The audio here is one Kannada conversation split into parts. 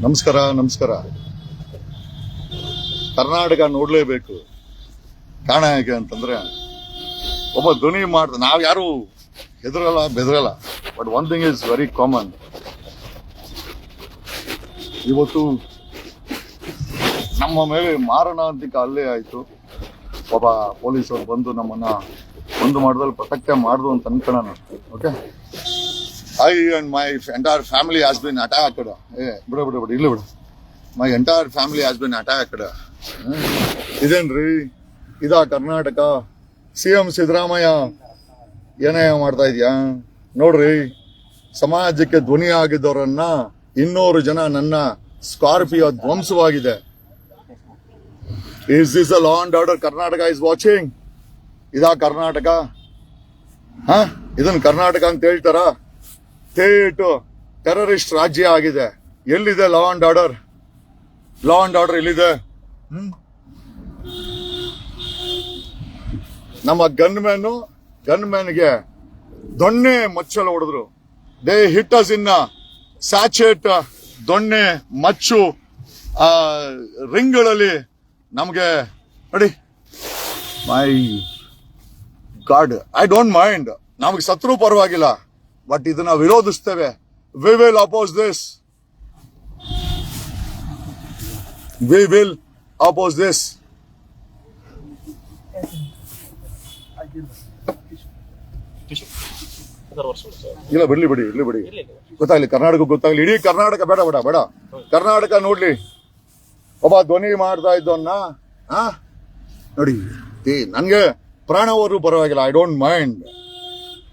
ನಮಸ್ಕಾರ ನಮಸ್ಕಾರ. ಕರ್ನಾಟಕ ನೋಡ್ಲೇಬೇಕು. ಕಾರಣ ಹೇಗೆ ಅಂತಂದ್ರೆ, ಒಬ್ಬ ಧ್ವನಿ ಮಾಡ್ದ ನಾವು ಯಾರು ಹೆದರಲ್ಲ, ಬೆದರಲ್ಲ but one thing is very common ಇವತ್ತು ನಮ್ಮ ಮೇಲೆ ಮಾರಣಾಂತಿಕ ಅಲ್ಲೇ ಆಯ್ತು. ಒಬ್ಬ ಪೊಲೀಸರು ಬಂದು ನಮ್ಮನ್ನ ಒಂದು ಮಾಡ್ದಲ್ಲಿ ಪ್ರೊಟೆಕ್ಟೇ ಮಾಡ್ದು ಅಂತ ಅನ್ಕೊಳ್ಳೋಣ. Okay I and my entire family has been attacked ಏ ಬಿಡು ಬಿಡು ಬಿಡು ಇಲ್ಲ ಬಿಡು my entire family has been attacked ಇದೇನ್ರಿ ಇದಾ ಕರ್ನಾಟಕ ಸಿ ಎಂ ಸಿದ್ದರಾಮಯ್ಯ ಏನೇ ಮಾಡ್ತಾ ಇದೆಯಾ? ನೋಡ್ರಿ, ಸಮಾಜಕ್ಕೆ ಧ್ವನಿ ಆಗಿದ್ದವರನ್ನ ಇನ್ನೂರು ಜನ ನನ್ನ Scorpio ಧ್ವಂಸವಾಗಿದೆ. Is is a law and order Karnataka is watching ಇದಾ ಕರ್ನಾಟಕ ಹಾ ಇದನ್ನು ಕರ್ನಾಟಕ ಅಂತ ಹೇಳ್ತಾರ? ಥೇಟ್ ಟೆರರಿಸ್ಟ್ ರಾಜ್ಯ ಆಗಿದೆ. ಎಲ್ಲಿದೆ law and order law and order ಎಲ್ಲಿದೆ? ನಮ್ಮ ಗನ್ಮ್ಯಾನು, ಗನ್ಮ್ಯಾನ್ಗೆ ದೊಣ್ಣೆ ಮಚ್ಚಲು ಹೊಡೆದ್ರು. ದೇ ಹಿಟ್ ಅಸ್ ಇನ್ನ ಸ್ಯಾಚೆಟ್ ದೊಣ್ಣೆ, ಮಚ್ಚು, ಆ, ರಿಂಗ್ಗಳಲ್ಲಿ ನಮಗೆ ನೋಡಿ. My god I don't mind ನಮಗೆ ಸತ್ರು ಪರವಾಗಿಲ್ಲ. ಬಟ್ ಇದನ್ನ ವಿರೋಧಿಸ್ತೇವೆ. We will oppose this we will oppose this ಇಲ್ಲ, ಬಿಡ್ಲಿ, ಬಿಡಿ, ಇರ್ಲಿ, ಬಿಡಿ. ಗೊತ್ತಾಗ್ಲಿ, ಕರ್ನಾಟಕ ಗೊತ್ತಾಗ್ಲಿ. ಇಡೀ ಕರ್ನಾಟಕ ಬೇಡ ಬೇಡ ಬೇಡ. ಕರ್ನಾಟಕ ನೋಡ್ಲಿ. ಒಬ್ಬ ಧ್ವನಿ ಮಾಡ್ತಾ ಇದ್ದವನ್ನ ನೋಡಿ ನನ್ಗೆ ಪ್ರಾಣ ಹೋದ್ರು ಪರವಾಗಿಲ್ಲ. ಐ ಡೋಂಟ್ ಮೈಂಡ್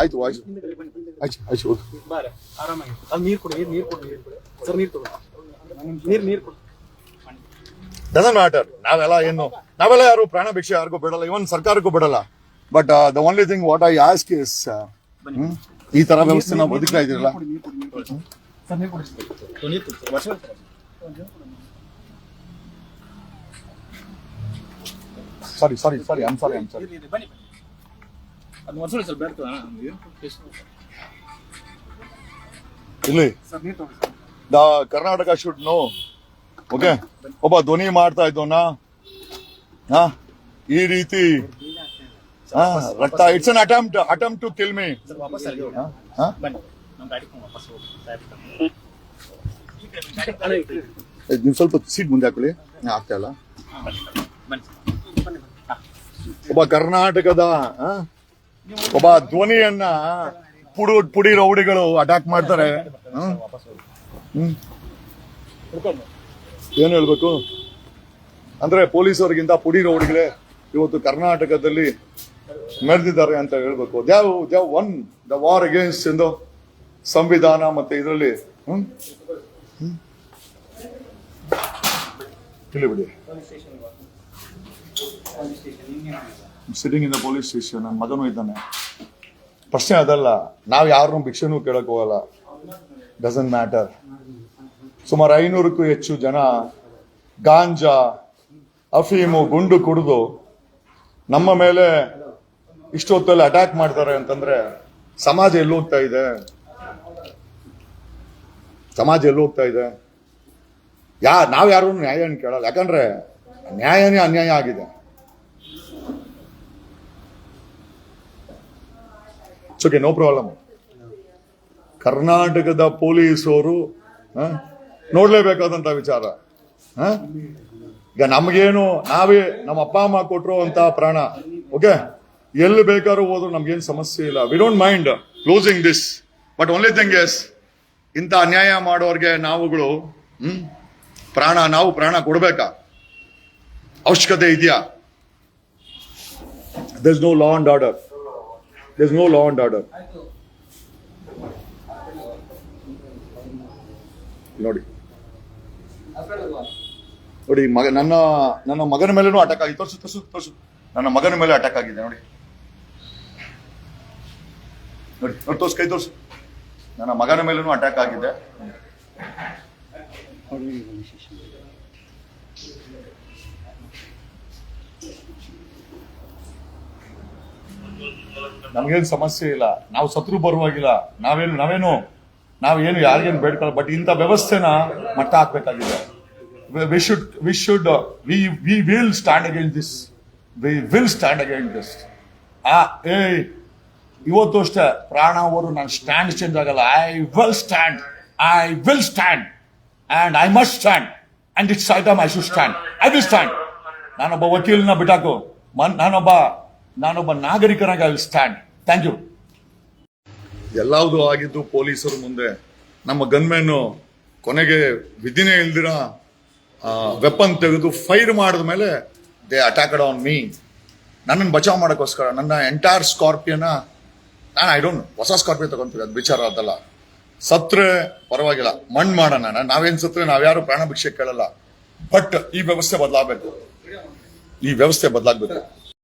ಆಯ್ತು ಆಯ್ತು ಆಯ್ತು. ಆಯ್ತು ಬಾರೆ ಆರಾಮಾಗಿ. ಅಲ್ಲಿ ನೀರು ಕೊಡಿ ನೀರು ಕೊಡಿ ನೀರು ಕೊಡಿ. ಸರ್ ನೀರು ತಗೊಳ್ಳಿ ನೀರು ನೀರು ಕೊಡಿ. ಡಸಂಟ್ ಮ್ಯಾಟರ್ ನಾವೆಲ್ಲ ಏನು ನಾವೆಲ್ಲ ಯಾರು ಪ್ರಾಣ ಭಿಕ್ಷೆ ಯಾರಿಗೂ ಬಿಡಲ್ಲ ಇವನ್ ಸರ್ಕಾರಕ್ಕೂ ಬಿಡಲ್ಲ. But the only thing what I ask is ಈ ತರ ವ್ಯವಸ್ಥೆ ನಾವು ಬದುಕ್ತಾ ಇದ್ದೀರಲ್ಲ? ಸರ್ ನೀರು sorry I am sir sorry sorry sorry I'm sorry I'm sorry ಬನ್ನಿ ಬನ್ನಿ ಅದು ವರ್ಷ ಸ್ವಲ್ಪ ಬೇಡ್ತದ ಇಲ್ಲಿ? ಸರ್ ನೀರು ತಗೊಳ್ಳಿ sir. The Karnataka should know okay ಒಬ್ಬ ಧ್ವನಿ ಮಾಡ್ತಾ ಇದ್ದವನ. ಹಾ? ಈ ರೀತಿ. ಹಾ, ರಕ್ತ. It's an attempt attempt to kill me sir ವಾಪಸ್ ಬನ್ನಿ. ನಮ್ಮ ಗಾಡಿ ವಾಪಸ್ ಹೋಗಿ ಸಾಹೇಬ್ ನೀವು ಸ್ವಲ್ಪ ಸೀಟ್ ಮುಂದೆ ಹಾಕೊಳ್ಳಿ ಆಗ್ತಾ ಇಲ್ಲ. ಹಾಂ ಒಬ್ಬ ಕರ್ನಾಟಕದ ಆ, ಒಬ್ಬ ಧ್ವನಿಯನ್ನ ಪುಡು ಪುಡಿ ರೌಡಿಗಳು ಅಟ್ಯಾಕ್ ಮಾಡ್ತಾರೆ. ಏನ್ ಹೇಳ್ಬೇಕು? ಅಂದ್ರೆ ಪೊಲೀಸರಿಗಿಂತ ಪುಡಿ ರೌಡಿಗಳೇ ಇವತ್ತು ಕರ್ನಾಟಕದಲ್ಲಿ ಮೆರೆದಿದ್ದಾರೆ ಅಂತ ಹೇಳ್ಬೇಕು. They've they've won the war against ಎಂದು ಸಂವಿಧಾನ ಮತ್ತೆ ಇದರಲ್ಲಿ. ಹ್ಮ್? ಹ್ಮ್? Sitting in the police station ನನ್ನ ಮಗನೂ ಇದ್ದಾನೆ. ಪ್ರಶ್ನೆ ಅದಲ್ಲ, ನಾವು ಯಾರನ್ನೂ ಭಿಕ್ಷೆನೂ ಕೇಳಕ್ ಹೋಗಲ್ಲ. ಡಸಂಟ್ ಮ್ಯಾಟರ್ ಸುಮಾರು ಐನೂರಕ್ಕೂ ಹೆಚ್ಚು ಜನ ಗಾಂಜಾ, ಅಫೀಮು, ಗುಂಡು ಕುಡಿದು ನಮ್ಮ ಮೇಲೆ ಇಷ್ಟೊತ್ತಲ್ಲಿ ಅಟ್ಯಾಕ್ ಮಾಡ್ತಾರೆ ಅಂತಂದ್ರೆ ಸಮಾಜ ಎಲ್ಲೋಗ್ತಾ ಇದೆ? ಸಮಾಜ ಎಲ್ಲೋಗ್ತಾ ಇದೆ? ಯಾ, ನಾವು ಯಾರು ನ್ಯಾಯ ಕೇಳಲ್ಲ. ಯಾಕಂದ್ರೆ ನ್ಯಾಯನೇ ಅನ್ಯಾಯ ಆಗಿದೆ. ಓಕೆ ನೋ ಪ್ರಾಬ್ಲಮ್ ಕರ್ನಾಟಕದ ಪೊಲೀಸರು ನೋಡಲೇಬೇಕಾದಂಥ ವಿಚಾರ? ಈಗ ನಮಗೇನು, ನಾವೇ ನಮ್ಮ ಅಪ್ಪ, ಅಮ್ಮ ಕೊಟ್ಟರು ಅಂತ ಪ್ರಾಣ. ಓಕೆ ಎಲ್ಲಿ ಬೇಕಾದ್ರೂ ಹೋದ್ರು ನಮ್ಗೇನು ಸಮಸ್ಯೆ ಇಲ್ಲ. We don't mind closing this but only thing is ಇಂಥ ಅನ್ಯಾಯ ಮಾಡೋರಿಗೆ ನಾವುಗಳು ಹ್ಮ್ ಪ್ರಾಣ, ನಾವು ಪ್ರಾಣ ಕೊಡ್ಬೇಕಾ? ಅವಶ್ಯಕತೆ ಇದೆಯಾ? There no law and order there no law and order ನೋಡಿ ನೋಡಿ ಮಗ ನನ್ನ ನನ್ನ ಮಗನ ಮೇಲೂ ಅಟ್ಯಾಕ್ ಆಗಿದೆ ತೋರ್ಸು ತೋರ್ಸು ತೋರ್ಸು ನನ್ನ ಮಗನ ಮೇಲೆ ಅಟ್ಯಾಕ್ ಆಗಿದೆ ನೋಡಿ ನೋಡಿ ನೋಡಿ ತೋರ್ಸು ಕೈ ತೋರ್ಸು ನನ್ನ ಮಗನ ಮೇಲೂ ಅಟ್ಯಾಕ್ ಆಗಿದೆ ನಮಗೇನು ಸಮಸ್ಯೆ ಇಲ್ಲ. ನಾವು ಸತ್ರು ಬರುವಾಗಿಲ್ಲ. ನಾವೇನು ನಾವೇನು ನಾವೇನು ಯಾರಿಗೇನು ಬೇಡ್ಕೊಳ್ಳ ಬಟ್ ಇಂಥ ವ್ಯವಸ್ಥೆನ ಮಟ್ಟ ಹಾಕ್ಬೇಕಾಗಿದೆ. We should we should we we will stand again this we will stand again this ಆ ಏ ಇವತ್ತು ಅಷ್ಟೇ, ಪ್ರಾಣ ಅವರು ನಾನು ಸ್ಟ್ಯಾಂಡ್ ಚೇಂಜ್ ಆಗಲ್ಲ. I will stand I will stand and I must stand and it's item I should stand I will stand ನಾನೊಬ್ಬ ವಕೀಲನ ಬಿಟ್ಟಾಕು. ಮನ್, ನಾನೊಬ್ಬ ನಾನೊಬ್ಬ ನಾಗರಿಕನಾಗಿ I will stand. Thank you. ಎಲ್ಲವುದು ಆಗಿದ್ದು ಪೊಲೀಸರು ಮುಂದೆ ನಮ್ಮ ಗನ್ಮ್ಯಾನು ಕೊನೆಗೆ ವಿಧಿನೇ ಇಲ್ದಿರ ವೆಪನ್ ತೆಗೆದು ಫೈರ್ ಮಾಡಿದ ಮೇಲೆ ದೇ ಅಟ್ಯಾಕ್ಡ್ ಆನ್ ಮೀ ನನ್ನನ್ನು ಬಚಾವ್ ಮಾಡೋಕ್ಕೋಸ್ಕರ, ನನ್ನ ಎಂಟೈರ್ ಸ್ಕಾರ್ಪಿಯೋನ ನಾನು ಐ ಡೋಂಟ್ ಹೊಸ ಸ್ಕಾರ್ಪಿಯೋ ತಗೊಂತೀವಿ ಅದು ವಿಚಾರ ಅದಲ್ಲ. ಸತ್ರೆ ಪರವಾಗಿಲ್ಲ, ಮಣ್ಣು ಮಾಡೋಣ ನಾವೇನು ಸತ್ರೆ ನಾವ್ಯಾರು ಪ್ರಾಣ ಭಿಕ್ಷೆ ಕೇಳಲ್ಲ. ಬಟ್ ಈ ವ್ಯವಸ್ಥೆ ಬದಲಾಗಬೇಕು. ಈ ವ್ಯವಸ್ಥೆ ಬದಲಾಗಬೇಕು.